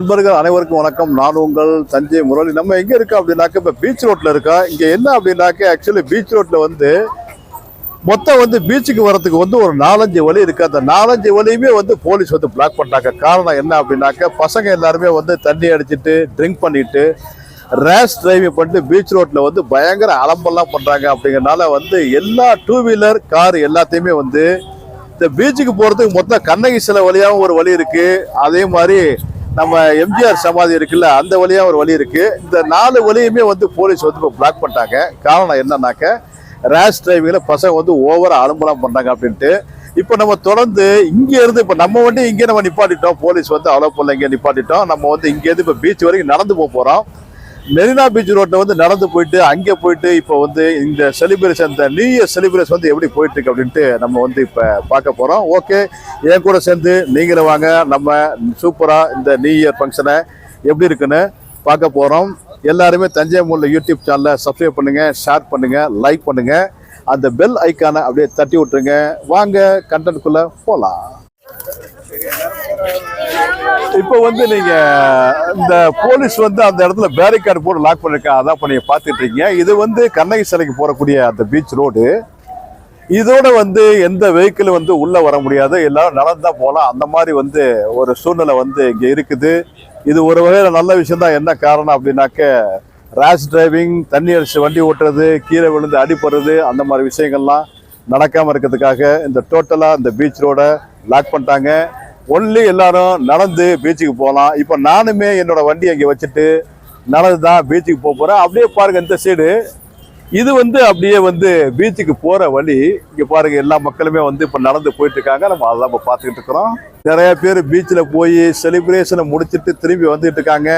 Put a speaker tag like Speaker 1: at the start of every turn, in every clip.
Speaker 1: நண்பர்கள் அனைவருக்கும் வணக்கம். நான் உங்கள் தஞ்சை முரளி. நம்ம எங்க இருக்கோம் அப்படின்னாக்க இப்ப பீச் ரோட்ல இருக்கோம். இங்க என்ன அப்படின்னாக்க ஆக்சுவலி பீச் ரோட்ல வந்து மொத்தம் வந்து பீச்சுக்கு வரதுக்கு வந்து ஒரு நாலஞ்சு வழி இருக்கு. அந்த நாலஞ்சு வழியுமே வந்து போலீஸ் வந்து பிளாக் பண்ணிட்டாங்க காரணம் என்ன அப்படின்னாக்க பசங்க எல்லாருமே வந்து தண்ணி அடிச்சுட்டு ட்ரிங்க் பண்ணிட்டு ரேஷ் டிரைவிங் பண்ணிட்டு பீச் ரோட்ல வந்து பயங்கர அலம்பெல்லாம் பண்றாங்க. அப்படிங்கறனால வந்து எல்லா டூ வீலர் கார் எல்லாத்தையுமே வந்து இந்த பீச்சுக்கு போறதுக்கு மொத்தம் கண்ணகி சில வழியாகவும் ஒரு வழி இருக்கு. அதே மாதிரி நம்ம எம்ஜிஆர் சமாதி இருக்குல்ல அந்த வழியாக ஒரு வழி இருக்கு. இந்த நாலு வழியுமே வந்து போலீஸ் வந்து இப்போ பிளாக் பண்ணிட்டாங்க. காரணம் என்னன்னாக்க ரேஷ் டிரைவிங்கில் பசங்க வந்து ஓவராக அலம்பலம் பண்ணாங்க அப்படின்ட்டு. இப்போ நம்ம தொடர்ந்து இங்கேருந்து இப்போ நம்ம வண்டி இங்கே நம்ம நிப்பாட்டிட்டோம். போலீஸ் வந்து அலோ பண்ணல இங்கே நிப்பாட்டிட்டோம். நம்ம வந்து இங்கேருந்து இப்போ பீச் வரைக்கும் நடந்து போக போகிறோம் மெரினா பீச் ரோட்ல வந்து நடந்து போயிட்டு அங்கே போயிட்டு இப்போ வந்து இந்த செலிப்ரேஷன் இந்த நியூ இயர் செலிப்ரேஷன் வந்து எப்படி போயிட்டு இருக்கு அப்படின்ட்டு நம்ம வந்து இப்போ பார்க்க போறோம். ஓகே என் கூட சேர்ந்து நீங்களும் வாங்க. நம்ம சூப்பரா இந்த நியூ இயர் ஃபங்க்ஷனை எப்படி இருக்குன்னு பார்க்க போறோம். எல்லாருமே தஞ்சை மூல யூடியூப் சேனலை சப்ஸ்கிரைப் பண்ணுங்க ஷேர் பண்ணுங்க லைக் பண்ணுங்க. அந்த பெல் ஐக்கானை அப்படியே தட்டி விட்டுருங்க. வாங்க கண்டென்ட்குள்ள போகலாம் இப்போ வந்து நீங்க இந்த போலீஸ் வந்து அந்த இடத்துல பேரிகார்டு போட்டு லாக் பண்ணிருக்காங்க அதான் இப்போ நீங்க பார்த்துட்டு இருக்கீங்க. இது வந்து கண்ணகி சிலைக்கு போறக்கூடிய அந்த பீச் ரோடு இதோட வந்து எந்த வெஹிக்கிள் வந்து உள்ள வர முடியாது. எல்லாரும் நடந்தா போகலாம் அந்த மாதிரி வந்து ஒரு சூழ்நிலை வந்து இங்க இருக்குது. இது ஒரு வகையில் நல்ல விஷயம் தான் என்ன காரணம் அப்படின்னாக்க ரேஷ் டிரைவிங் தண்ணி அடிச்சு வண்டி ஓட்டுறது கீழே விழுந்து அடிப்படுறது அந்த மாதிரி விஷயங்கள்லாம் நடக்காமல் இருக்கிறதுக்காக இந்த டோட்டலாக இந்த பீச் ரோட லாக் பண்ணிட்டாங்க. ஒன்லி எல்லாரும் நடந்து பீச்சுக்கு போகலாம். இப்போ நானுமே என்னோட வண்டி அங்கே வச்சுட்டு நடந்து தான் பீச்சுக்கு போக போகிறேன் அப்படியே பாருங்க இந்த சைடு இது வந்து அப்படியே வந்து பீச்சுக்கு போகிற வழி. இங்கே பாருங்க எல்லா மக்களுமே வந்து இப்போ நடந்து போயிட்டுருக்காங்க. நம்ம அதெல்லாம் இப்போ பார்த்துக்கிட்டு இருக்கிறோம். நிறைய பேர் பீச்சில் போய் செலிப்ரேஷனை முடிச்சிட்டு திரும்பி வந்துட்டு இருக்காங்க.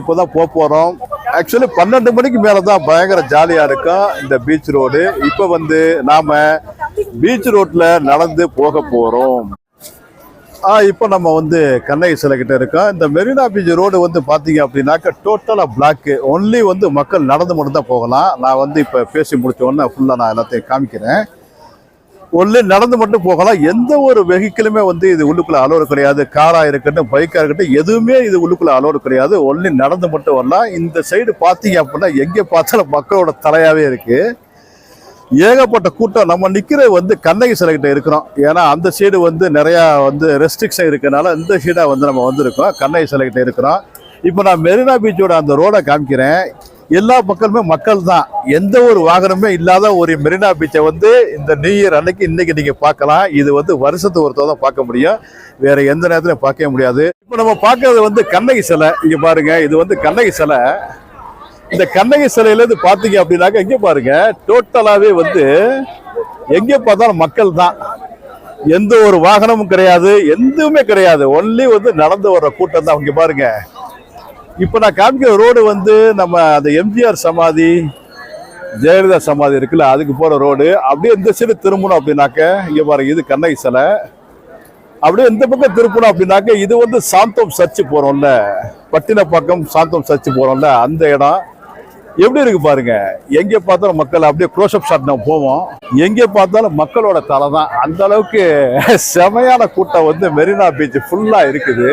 Speaker 1: இப்போ தான் போக போகிறோம் ஆக்சுவலி பன்னெண்டு மணிக்கு மேலே தான் பயங்கர ஜாலியாக இருக்கும் இந்த பீச் ரோடு இப்போ வந்து நாம் பீச் ரோட்டில் நடந்து போக போகிறோம் இப்போ நம்ம வந்து கண்ணகி சிலை கிட்ட இருக்கோம். இந்த மெரினா பீச் ரோடு வந்து பார்த்தீங்க அப்படின்னாக்க டோட்டலாக பிளாக்கு ஒன்லி வந்து மக்கள் நடந்து மட்டும் தான் போகலாம். நான் வந்து இப்போ பேசி முடிச்ச உடனே ஃபுல்லாக நான் எல்லாத்தையும் காமிக்கிறேன். ஒன்லி நடந்து மட்டும் போகலாம். எந்த ஒரு வெஹிக்கிளுமே வந்து இது உள்ளுக்குள்ளே அலோடு கிடையாது. காராக இருக்கட்டும் பைக்காக இருக்கட்டும் எதுவுமே இது உள்ளுக்குள்ளே அலோடு கிடையாது. ஒன்லி நடந்து மட்டும் வரலாம். இந்த சைடு பார்த்தீங்க அப்படின்னா எங்கே பார்த்தாலும் மக்களோட தலையாகவே இருக்குது ஏகப்பட்ட கூட்டம். நம்ம நிற்கிறது வந்து கண்ணகி சிலை கிட்ட இருக்கிறோம். ஏன்னா அந்த சைடு வந்து நிறையா வந்து ரெஸ்ட்ரிக்ஷன் இருக்கிறனால இந்த சைடாக வந்து நம்ம வந்திருக்கோம் கண்ணகி சிலை கிட்ட இருக்கிறோம். இப்போ நான் மெரினா பீச்சோட அந்த ரோடை காமிக்கிறேன். எல்லா மக்களுமே மக்கள் தான். எந்த ஒரு வாகனமே இல்லாத ஒரு மெரினா பீச்சை வந்து இந்த நியூ இயர் அன்னைக்கு இன்னைக்கு நீங்கள் பார்க்கலாம். இது வந்து வருஷத்துக்கு ஒரு தான் பார்க்க முடியும். வேற எந்த நேரத்துலையும் பார்க்கவே முடியாது. இப்போ நம்ம பார்க்கறது வந்து கண்ணகி சிலை. இங்கே பாருங்க. இது வந்து கண்ணகி சிலை. இந்த கண்ணகி சிலையில இருந்து பாத்தீங்க அப்படின்னாக்க எங்க பாருங்க டோட்டலாவே வந்து எங்க பார்த்தாலும் மக்கள் தான். எந்த ஒரு வாகனமும் கிடையாது எதுவுமே கிடையாது. ஒன்லி வந்து நடந்து வர்ற கூட்டம் தான் இங்க பாருங்க. இப்ப நான் காமிக்கிற ரோடு வந்து நம்ம அந்த எம்ஜிஆர் சமாதி ஜெயலலிதா சமாதி இருக்குல்ல அதுக்கு போற ரோடு. அப்படியே இந்த சைடு திரும்பணும் அப்படின்னாக்க இங்க பாருங்க இது கண்ணகி சிலை. அப்படியே இந்த பக்கம் திருப்பணும் அப்படின்னாக்க இது வந்து சாந்தோம் சர்ச்சு போறோம்ல. பட்டினப்பாக்கம் சாந்தோம் சர்ச்சு போறோம்ல அந்த இடம். எப்படி இருக்கு பாருங்க? எங்கே பார்த்தாலும் மக்கள் அப்படியே க்ளோஸ்அப் ஷாட் நம்ம போவோம். எங்கே பார்த்தாலும் மக்களோட தலை தான். அந்த அளவுக்கு செமையான கூட்டம் வந்து மெரினா பீச் ஃபுல்லாக இருக்குது.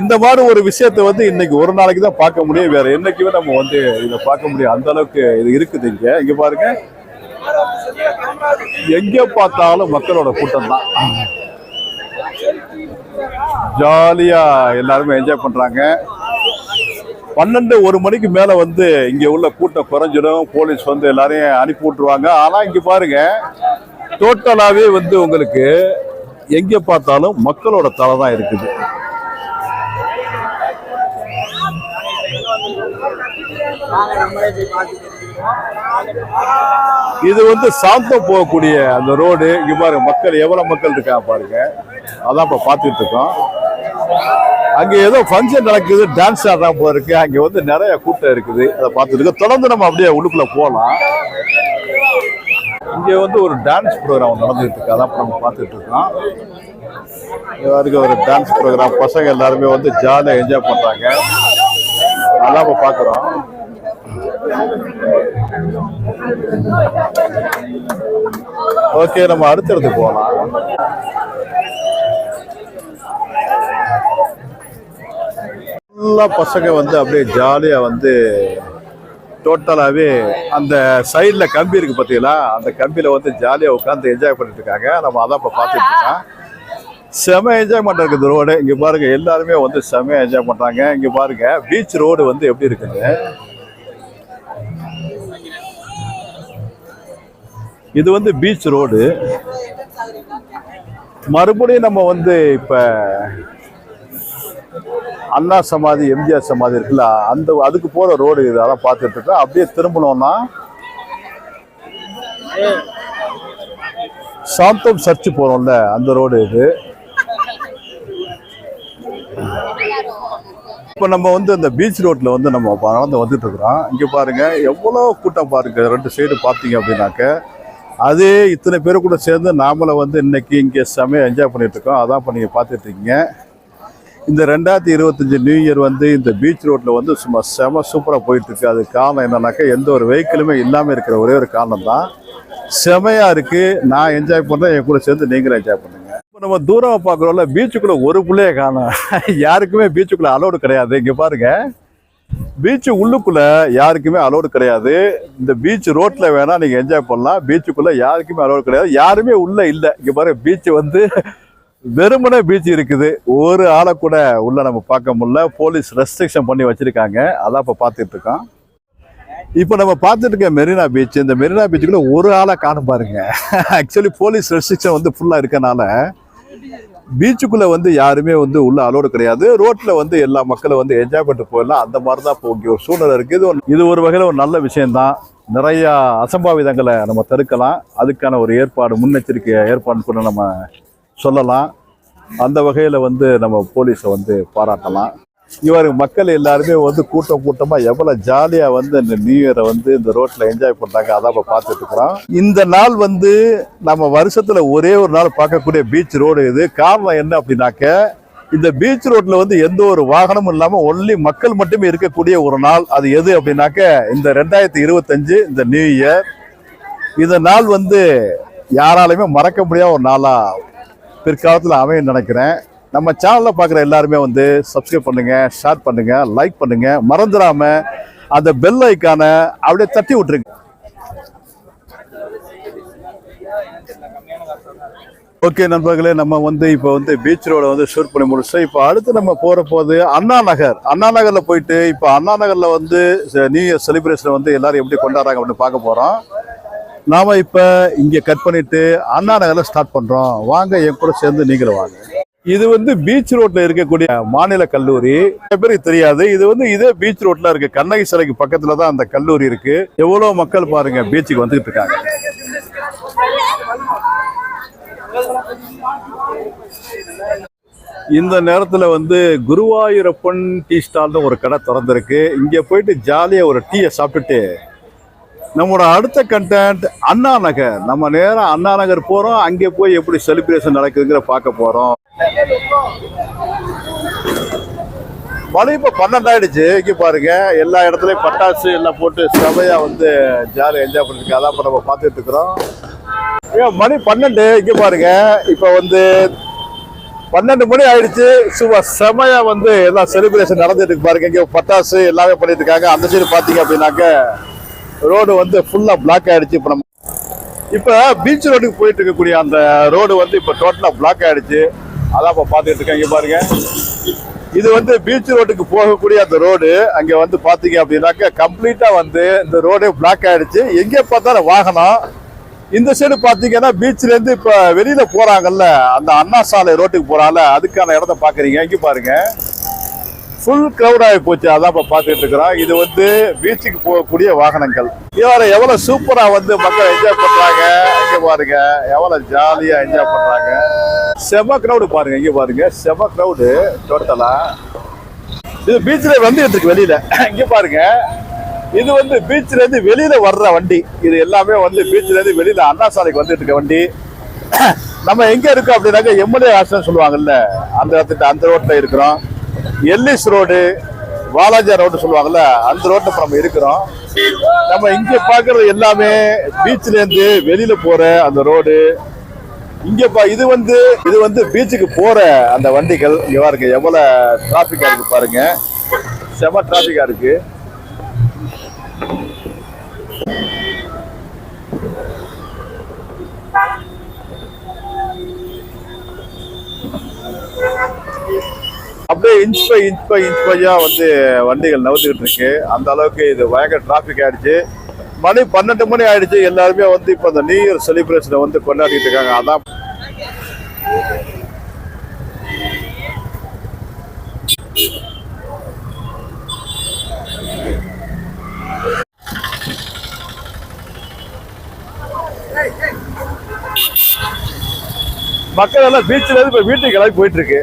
Speaker 1: இந்த மாதிரி ஒரு விஷயத்தை வந்து இன்னைக்கு ஒரு நாளைக்கு தான் பார்க்க முடியும். வேற என்னைக்குமே நம்ம வந்து இதை பார்க்க முடியும். அந்த அளவுக்கு இது இருக்குது இங்கே. இங்கே பாருங்க. எங்கே பார்த்தாலும் மக்களோட கூட்டம் தான். ஜாலியாக எல்லாருமே என்ஜாய் பண்ணுறாங்க பன்னெண்டு ஒரு மணிக்கு மேல வந்து இங்க உள்ள கூட்டம் குறைஞ்சிடும். போலீஸ் வந்து எல்லாரையும் அனுப்பி விட்டுருவாங்க. ஆனா இங்க பாருங்க டோட்டலாவே வந்து உங்களுக்கு எங்க பார்த்தாலும் மக்களோட தலை தான் இருக்குது. இது வந்து சாந்தம் போகக்கூடிய அந்த ரோடு. இங்க பாருங்க மக்கள் எவ்வளவு மக்கள் இருக்கா பாருங்க. அதான் இப்ப பாத்துட்டு இருக்கோம். அங்க ஏதோ ஃபங்க்ஷன் நடக்குது டான்ஸ் ஆடுறாங்க போல இருக்கு. அங்க வந்து நிறைய கூட்டம் இருக்குது. அதை பார்த்துட்டு தொடர்ந்து நம்ம அப்படியே உள்ளுக்குள்ள போகலாம். இங்கே வந்து ஒரு டான்ஸ் ப்ரோக்ராம் நடந்துகிட்டு இருக்கு. அதான் நம்ம பார்த்துட்டு இருக்கோம். இங்க ஒரு டான்ஸ் ப்ரோக்ராம் பசங்க எல்லாருமே வந்து ஜாலியாக என்ஜாய் பண்ணுறாங்க நல்லா இப்போ பார்க்குறோம். ஓகே நம்ம அடுத்தடுத்து போகலாம். எல்லா பசங்க வந்து அப்படியே ஜாலியாக வந்து டோட்டலாகவே அந்த சைடில் கம்பி இருக்குது பார்த்தீங்களா அந்த கம்பியில் வந்து ஜாலியாக உட்காந்து என்ஜாய் பண்ணிட்டு இருக்காங்க. நம்ம அதான் இப்போ பார்த்துட்டு இருக்கோம். செம என்ஜாய்மெண்ட் இருக்குது ரோடு இங்கே பாருங்கள் எல்லாருமே வந்து செம என்ஜாய் பண்ணுறாங்க இங்கே பாருங்கள் பீச் ரோடு வந்து எப்படி இருக்குது இது வந்து பீச் ரோடு மறுபடியும் நம்ம வந்து இப்போ அண்ணா சமாதி எம்ஜிஆர் சமாதி இருக்குல்ல அந்த அதுக்கு போகிற ரோடு இது அதான் பார்த்துட்டு அப்படியே திரும்பணும்னா சாந்தம் சர்ச் போகிறோம்ல அந்த ரோடு இது. இப்போ நம்ம வந்து இந்த பீச் ரோட்டில் வந்து நம்ம நடந்து வந்துட்டு இருக்கிறோம். இங்கே பாருங்கள் எவ்வளோ கூட்டம் பாருங்க ரெண்டு சைடு பார்த்தீங்க அப்படின்னாக்க அதே இத்தனை பேர் கூட சேர்ந்து நாமளை வந்து இன்னைக்கு இங்கே செமையாக என்ஜாய் பண்ணிட்டு இருக்கோம். அதான் இப்போ நீங்கள் பார்த்துட்டு இருக்கீங்க. இந்த ரெண்டாயிரத்தி இருபத்தஞ்சி நியூ இயர் வந்து இந்த பீச் ரோட்டில் வந்து சும்மா செம சூப்பராக போயிட்டுருக்கு. அது காரணம் என்னன்னாக்கா எந்த ஒரு வெஹிக்கிளுமே இல்லாமல் இருக்கிற ஒரே ஒரு காரணம் தான் செமையாக இருக்குது நான் என்ஜாய் பண்ணுறேன் என் கூட சேர்ந்து நீங்களும் என்ஜாய் பண்ணுங்கள் இப்போ நம்ம தூரமாக பார்க்குறோம்ல பீச்சுக்குள்ளே ஒரு புள்ளைய காணும். யாருக்குமே பீச்சுக்குள்ளே அலோடு கிடையாது. இங்கே பாருங்கள் பீச்சு உள்ளுக்குள்ளே யாருக்குமே அலோடு கிடையாது. இந்த பீச் ரோட்டில் வேணால் நீங்கள் என்ஜாய் பண்ணலாம். பீச்சுக்குள்ளே யாருக்குமே அலோடு கிடையாது. யாருமே உள்ளே இல்லை. இங்கே பாருங்கள் பீச் வந்து வெறுமனே பீச் இருக்குது. ஒரு ஆளை கூட உள்ள நம்ம பார்க்க முடியல. போலீஸ் ரெஸ்ட்ரிக்ஷன் பண்ணி வச்சிருக்காங்க. அதான் இப்போ பார்த்துட்டு இருக்கோம். இப்போ நம்ம பார்த்துட்டு இருக்க மெரினா பீச் இந்த மெரினா பீச்சுக்குள்ள ஒரு ஆளை காணும் பாருங்க. ஆக்சுவலி போலீஸ் ரெஸ்ட்ரிக்ஷன் வந்து ஃபுல்லா இருக்கனால பீச்சுக்குள்ளே வந்து யாருமே வந்து உள்ள அலோடு கிடையாது. ரோட்டில் வந்து எல்லா மக்களும் வந்து என்ஜாய் பண்ணிட்டு போயிடலாம். அந்த மாதிரி தான் இப்போ ஒரு சூழ்நிலை இருக்குது இது ஒரு- இது ஒரு வகையில் ஒரு நல்ல விஷயம்தான். நிறையா அசம்பாவிதங்களை நம்ம தடுக்கலாம். அதுக்கான ஒரு ஏற்பாடு முன்னெச்சரிக்கை ஏற்பாடு கூட நம்ம சொல்லலாம். அந்த வகையில் வந்து நம்ம போலீஸை வந்து பாராட்டலாம். இவர் மக்கள் எல்லாருமே வந்து கூட்டம் கூட்டமாக எவ்வளோ ஜாலியாக வந்து இந்த நியூ இயரை வந்து இந்த ரோட்டில் என்ஜாய் பண்ணுறாங்க அதான் இப்ப பார்த்துட்டு இருக்கிறோம். இந்த நாள் வந்து நம்ம வருஷத்தில் ஒரே ஒரு நாள் பார்க்கக்கூடிய பீச் ரோடு இது. காரணம் என்ன அப்படின்னாக்க இந்த பீச் ரோட்டில் வந்து எந்த ஒரு வாகனமும் இல்லாமல் ஒன்லி மக்கள் மட்டுமே இருக்கக்கூடிய ஒரு நாள். அது எது அப்படின்னாக்க இந்த ரெண்டாயிரத்தி இருபத்தஞ்சு இந்த நியூ இயர் இந்த நாள் வந்து யாராலையுமே மறக்க முடியாத ஒரு நாளாக பிற்காலத்தில் அமையும் நினைக்கிறேன். நம்ம சேனலில் பார்க்குற எல்லாருமே வந்து சப்ஸ்கிரைப் பண்ணுங்கள் ஷேர் பண்ணுங்கள் லைக் பண்ணுங்கள் மறந்துடாமல் அந்த பெல் ஐக்கான அப்படியே தட்டி விட்டுருங்க. ஓகே நண்பர்களே நம்ம வந்து இப்போ வந்து பீச் ரோட வந்து ஷூட் பண்ணி முடிச்சோம் இப்போ அடுத்து நம்ம போகிற போது அண்ணா நகர். அண்ணா நகரில் போயிட்டு இப்போ அண்ணா நகரில் வந்து நியூ இயர் செலிப்ரேஷன் வந்து எல்லாரும் எப்படி கொண்டாடுறாங்க அப்படின்னு பார்க்க போகிறோம் நாம இப்போ இங்கே கட் பண்ணிட்டு அண்ணா நகரில் ஸ்டார்ட் பண்ணுறோம் வாங்க என் கூட சேர்ந்து நீங்களும் வாங்க. இது வந்து பீச் ரோட்டில் இருக்கக்கூடிய மாநில கல்லூரி. பேருக்கு தெரியாது. இது வந்து இதே பீச் ரோட்டில் இருக்கு கண்ணகி சிலைக்கு பக்கத்தில் தான் அந்த கல்லூரி இருக்கு. எவ்வளோ மக்கள் பாருங்க பீச்சுக்கு வந்துட்டு இருக்காங்க. இந்த நேரத்தில் வந்து குருவாயூரப்பன் டீ ஸ்டால்னு ஒரு கடை திறந்திருக்கு. இங்கே போயிட்டு ஜாலியாக ஒரு டீயை சாப்பிட்டுட்டு நம்மளோட அடுத்த கண்டென்ட் அண்ணா நகர். நம்ம நேரம் அண்ணா நகர் போறோம். அங்கே போய் எப்படி செலிப்ரேஷன் நடக்குதுங்கிற பார்க்க போறோம். மணி இப்போ பன்னெண்டாயிடுச்சு. இங்கே பாருங்க. எல்லா இடத்துலையும் பட்டாசு எல்லாம் போட்டு செமையாக வந்து ஜாலியாக என்ஜாய் பண்ணிருக்கு அதான் இப்போ நம்ம பார்த்துட்டு இருக்கிறோம். ஏன் மணி பன்னெண்டு. இங்கே பாருங்க. இப்போ வந்து பன்னெண்டு மணி ஆயிடுச்சு. சும்மா செமையா வந்து எல்லாம் செலிப்ரேஷன் நடந்துட்டு இருக்கு பாருங்க. இங்கே பட்டாசு எல்லாமே பண்ணிட்டு இருக்காங்க. அந்த சைடு பார்த்தீங்க அப்படின்னாக்க ரோடு வந்து ஃபுல்லாக பிளாக் ஆகிடுச்சு இப்போ நம்ம இப்போ பீச் ரோடுக்கு போயிட்டு இருக்கக்கூடிய அந்த ரோடு வந்து இப்போ டோட்டலாக பிளாக் ஆகிடுச்சு அதான் இப்போ பார்த்துட்டு இருக்கேன் இங்கே பாருங்கள் இது வந்து பீச் ரோட்டுக்கு போகக்கூடிய அந்த ரோடு அங்கே வந்து பார்த்தீங்க அப்படின்னாக்க கம்ப்ளீட்டாக வந்து இந்த ரோடே பிளாக் ஆகிடுச்சு எங்கே பார்த்தாலும் வாகனம். இந்த சைடு பார்த்தீங்கன்னா பீச்சிலேருந்து இப்போ வெளியில் போகிறாங்கல்ல அந்த அண்ணா சாலை ரோட்டுக்கு போகிறாங்கல்ல அதுக்கான இடத்த பார்க்குறீங்க. இங்கே பாருங்கள் ஃபுல் கிரௌட் ஆகி போச்சு அதான் இப்போ பார்த்துட்டு இருக்கிறோம். இது வந்து பீச்சுக்கு போகக்கூடிய வாகனங்கள். இவரை எவ்வளோ சூப்பராக வந்து மக்கள் என்ஜாய் பண்ணுறாங்க இங்கே பாருங்க எவ்வளோ ஜாலியாக என்ஜாய் பண்ணுறாங்க செம கிரௌடு பாருங்க இங்கே பாருங்க செம கிரௌடு டோட்டலாக இது பீச்சில் வந்துட்டு இருக்கு வெளியில். இங்கே பாருங்க இது வந்து பீச்சிலேருந்து வெளியில் வர்ற வண்டி. இது எல்லாமே வந்து பீச்சிலேருந்து வெளியில் அண்ணா சாலைக்கு வந்துட்டு இருக்க வண்டி. நம்ம எங்கே இருக்கோம் அப்படின்னாக்க எம்எல்ஏ ஹாஸ்டல் சொல்லுவாங்கல்ல அந்த இடத்துல அந்த ரோட்டில் இருக்கிறோம். எல்லிஸ் ரோடு வாலாஜா ரோடு சொல்லுவாங்கல்ல அந்த ரோட்டில் இப்போ நம்ம இருக்கிறோம். நம்ம இங்கே பார்க்குறது எல்லாமே பீச்சிலேருந்து வெளியில் போகிற அந்த ரோடு. இங்கே பா இது வந்து இது வந்து பீச்சுக்கு போகிற அந்த வண்டிகள். இங்கே பாருங்க எவ்வளோ டிராஃபிக்காக இருக்குது பாருங்கள் செம டிராஃபிக்காக இருக்குது அப்படியே inch by inch by inch பையா வந்து வண்டிகள் நவுத்துக்கிட்டு இருக்கு. அந்த அளவுக்கு இது பயங்கர டிராபிக் ஆயிடுச்சு. மணி பன்னெண்டு மணி ஆயிடுச்சு. எல்லாருமே வந்து இப்போ இந்த நியூ இயர் செலிப்ரேஷனை வந்து கொண்டாடிட்டு இருக்காங்க. அதான் மக்கள் எல்லாம் பீச்சில் இருந்து இப்போ வீட்டுக்கு கிளம்பி போயிட்டு இருக்கு.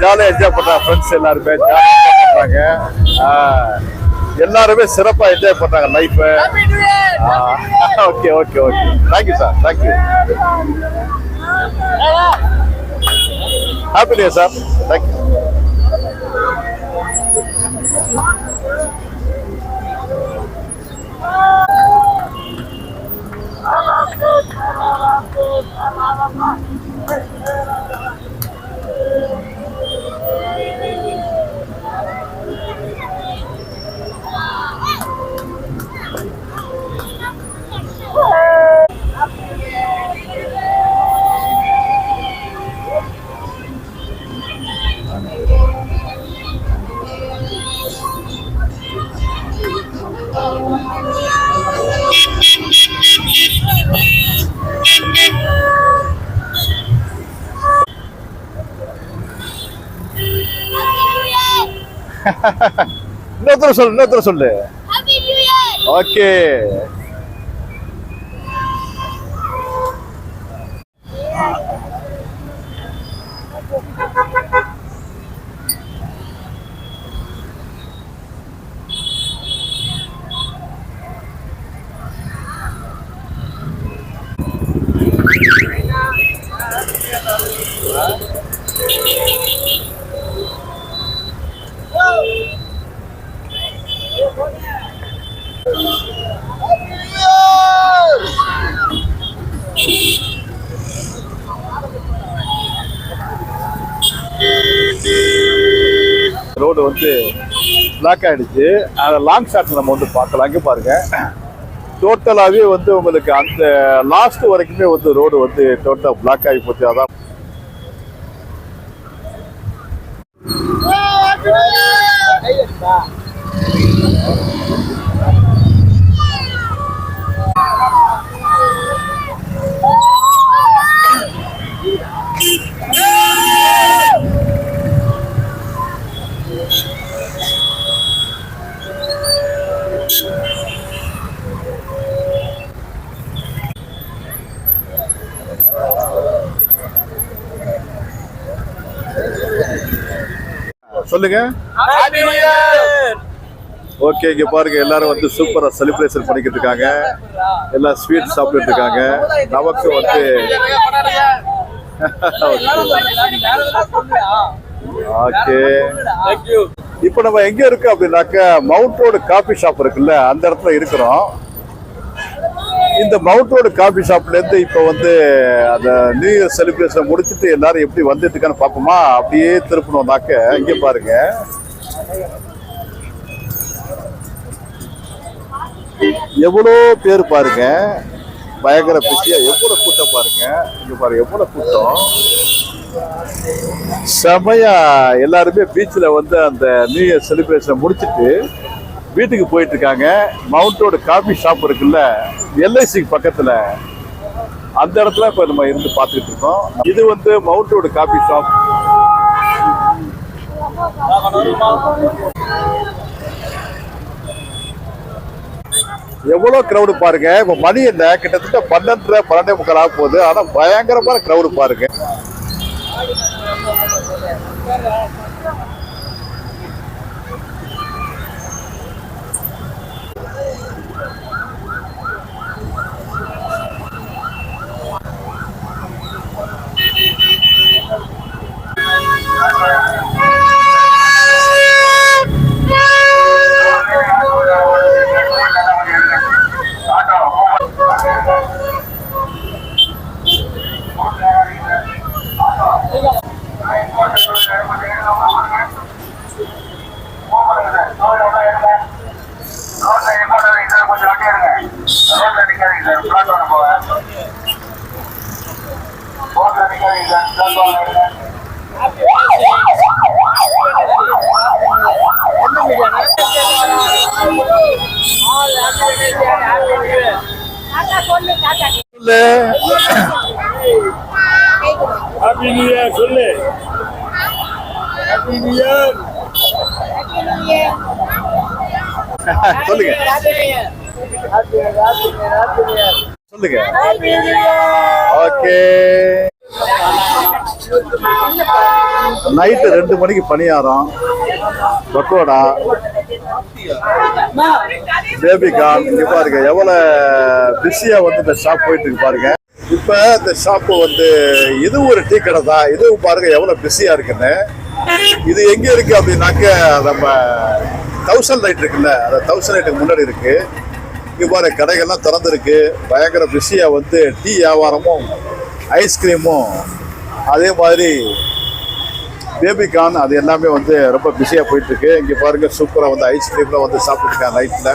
Speaker 1: ஜாலியாக என்ஜாய் பண்ணுறாங்க ஃப்ரெண்ட்ஸ் எல்லாருமே ஜாலியாக என்ஜாய் பண்றாங்க. எல்லாருமே சிறப்பாக என்ஜாய் பண்ணுறாங்க life okay okay okay thank you sir thank you happy day sir thank you இன்னொருத்தர சொல்லு இன்னொருத்தர சொல்லு! ஓகே. ரோடு வந்து பிளாக் ஆகிடுச்சு அதை லாங் ஷாட் நம்ம வந்து பார்க்கலாம். இங்கே பாருங்க. டோட்டலாகவே வந்து உங்களுக்கு அந்த லாஸ்ட் வரைக்குமே வந்து ரோடு வந்து டோட்டலாக பிளாக் ஆகி போச்சு. அதான். சொல்லுங்க! ஓகே இங்க பாருங்க எல்லாரும் வந்து சூப்பரா செலிப்ரேஷன் பண்ணிக்கிட்டு இருக்காங்க. எல்லாம் ஸ்வீட் சாப்பிட்டுட்டு இருக்காங்க. நமக்கு வந்து ஓகே. இப்போ நம்ம எங்க இருக்கு அப்படின்னாக்க மவுண்ட் ரோடு காபி ஷாப் இருக்குல்ல அந்த இடத்துல இருக்கிறோம். இந்த மவுண்ட் ரோடு காபி ஷாப்லேருந்து இப்போ வந்து அந்த நியூ இயர் செலிப்ரேஷன் முடிச்சுட்டு எல்லாரும் எப்படி வந்துட்டு பார்ப்போமா? அப்படியே திருப்பணும்னாக்க இங்கே பாருங்க. எவ்வளோ பேர் பாருங்க. பயங்கர பிஸியாக எவ்வளோ கூட்டம் பாருங்க. இங்கே பாருங்க எவ்வளோ கூட்டம். செமையா எல்லாருமே பீச்சில் வந்து அந்த நியூ இயர் செலிப்ரேஷனை முடிச்சிட்டு வீட்டுக்கு போயிட்டு இருக்காங்க மவுண்ட் ரோடு காபி ஷாப் இருக்குல்ல எல்ஐசிக்கு பக்கத்தில். அந்த இடத்துல இப்போ நம்ம இருந்து பார்த்துட்டு இருக்கோம். இது வந்து மவுண்ட் ரோடு காபி ஷாப் எவ்வளோ க்ரௌடு பாருங்க. இப்போ மணி என்ன? கிட்டத்தட்ட பன்னெண்டரை பன்னெண்டே முக்கால் ஆக போகுது. ஆனால் பயங்கரமான க்ரௌடு பாருங்க.
Speaker 2: ஹாப்பி நியூ இயர் சொல்லு. ஹாப்பி நியூ இயர்
Speaker 1: சொல்லுங்க சொல்லுங்க. ஓகே. நைட்டு ரெண்டு மணிக்கு பணியாரம். பக்கோடா. பேபி கார்ன் இங்க பாருங்க எவ்வளவு பிஸியா வந்து இந்த ஷாப் போயிட்டு இருக்கு பாருங்க. இப்ப இந்த ஷாப் வந்து இது ஒரு டீ கடை தான். இதுவும் பாருங்க எவ்வளவு பிஸியா இருக்குன்னு. இது எங்க இருக்கு அப்படின்னாக்க நம்ம தௌசண்ட் லைட் இருக்குல்ல அந்த தௌசண்ட் லைட்டுக்கு முன்னாடி இருக்கு. இவ்வாறு கடைகள்லாம் திறந்துருக்கு. பயங்கர பிஸியாக வந்து டீ வியாபாரமும் ஐஸ்கிரீமும் அதே மாதிரி பேபிகான் அது எல்லாமே வந்து ரொம்ப பிஸியாக போயிட்டுருக்கு. இங்கே பாருங்கள் சூப்பராக வந்து ஐஸ்கிரீம்லாம் வந்து சாப்பிட்டுருக்கேன் நைட்டில்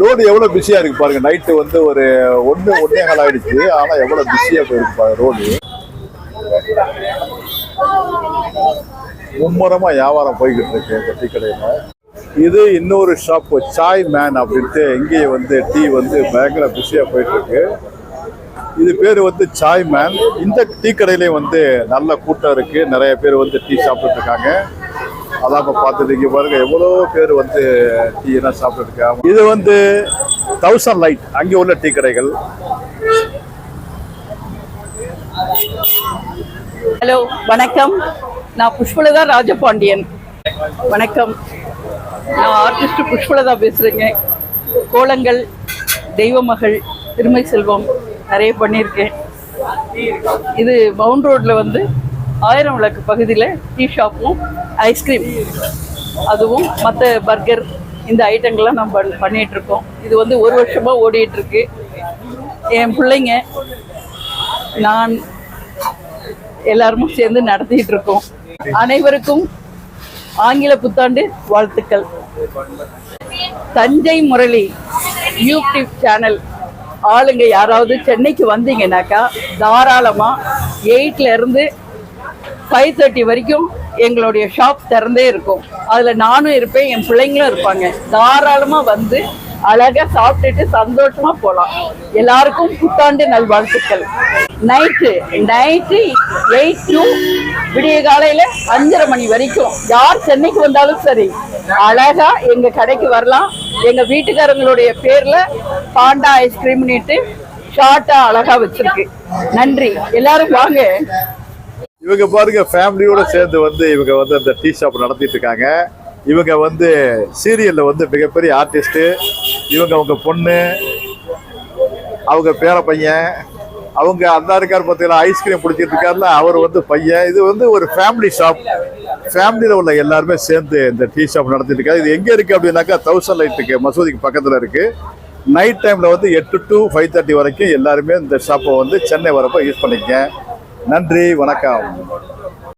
Speaker 1: ரோடு எவ்வளோ பிஸியாக இருக்குது பாருங்கள் நைட்டு வந்து ஒரு ஒன்று ஒன்றே கால் ஆயிடுச்சு. ஆனால் எவ்வளோ பிஸியாக போயிருக்கு பாருங்க ரோடு மும்முரமாக வியாபாரம் போய்கிட்டு இருக்கு இந்த டீ கடையில். இது இன்னொரு ஷாப்பு சாய் மேன் அப்படின்ட்டு இங்கேயே வந்து டீ வந்து பயங்கர பிஸியாக போயிட்டுருக்கு. இது பேர் வந்து சாய் மேன் இந்த டீ கடையிலையும் வந்து நல்ல கூட்டம் இருக்குது நிறைய பேர் வந்து டீ சாப்பிட்ருக்காங்க அதான் இப்போ பார்த்துட்டு இங்கே பாருங்கள் எவ்வளோ பேர் வந்து டீ எல்லாம் சாப்பிட்டுட்டு இது வந்து தௌசண்ட் லைட் அங்கே உள்ள டீ கடைகள்.
Speaker 3: ஹலோ வணக்கம். நான் புஷ்பலதா ராஜபாண்டியன். வணக்கம். நான் ஆர்டிஸ்ட் புஷ்பலதா பேசுகிறேங்க கோலங்கள் தெய்வமகள் திருமை செல்வம் நிறைய பண்ணியிருக்கேன். இது மவுண்ட் ரோட்டில் வந்து ஆயிரம் விளக்கு பகுதியில் டீ ஷாப்பும் ஐஸ்கிரீம் அதுவும் மற்ற பர்கர் இந்த ஐட்டங்கள்லாம் நம்ம பண்ணிகிட்ருக்கோம் இது வந்து ஒரு வருஷமாக ஓடிட்டுருக்கு என் பிள்ளைங்க நான் எல்லாருமே சேர்ந்து நடத்திட்டு இருக்கோம். அனைவருக்கும் ஆங்கில புத்தாண்டு வாழ்த்துக்கள். Thanjai Murali YouTube channel. ஆளுங்க யாராவது சென்னைக்கு வந்தீங்கன்னாக்கா தாராளமா எயிட்ல இருந்து ஃபைவ் தேர்ட்டி வரைக்கும் எங்களுடைய ஷாப் திறந்தே இருக்கும். அதுல நானும் இருப்பேன் என் பிள்ளைங்களும் இருப்பாங்க. தாராளமா வந்து அழகா சாப்பிட்டுட்டு சந்தோஷமா போலாம். எல்லாருக்கும் புத்தாண்டு நல்வாழ்த்துக்கள். நைட்டு நைட்டு எயிட் டு விடிய காலையில அஞ்சரை மணி வரைக்கும். யார் சென்னைக்கு வந்தாலும் சரி அழகா எங்க கடைக்கு வரலாம். எங்க வீட்டுக்காரங்களுடைய பேர்ல பாண்டா ஐஸ்கிரீம்னுட்டு ஷார்ட்டா அழகா வச்சிருக்கு. நன்றி. எல்லாரும் வாங்க.
Speaker 1: இவங்க பாருங்க ஃபேமிலியோட சேர்ந்து வந்து இவங்க வந்து அந்த டீ ஷாப் நடத்திட்டு இருக்காங்க. இவங்க வந்து சீரியலில் வந்து மிகப்பெரிய ஆர்டிஸ்ட்டு இவங்க அவங்க பொண்ணு அவங்க பேர பையன் அவங்க அந்த இருக்கார் பார்த்தீங்கன்னா ஐஸ்கிரீம் பிடிச்சிட்டு இருக்காருல அவர் வந்து பையன். இது வந்து ஒரு ஃபேமிலி ஷாப் ஃபேமிலியில் உள்ள எல்லாருமே சேர்ந்து இந்த டீ ஷாப் நடத்திட்டு இருக்காரு இது எங்கே இருக்குது அப்படின்னாக்கா தௌசண்ட் லைட்டுக்கு மசூதிக்கு பக்கத்தில் இருக்குது நைட் டைமில் வந்து எட்டு டு ஃபைவ் தேர்ட்டி வரைக்கும் எல்லாருமே இந்த ஷாப்பை வந்து சென்னை வரப்போ யூஸ் பண்ணிக்கங்க. நன்றி வணக்கம்.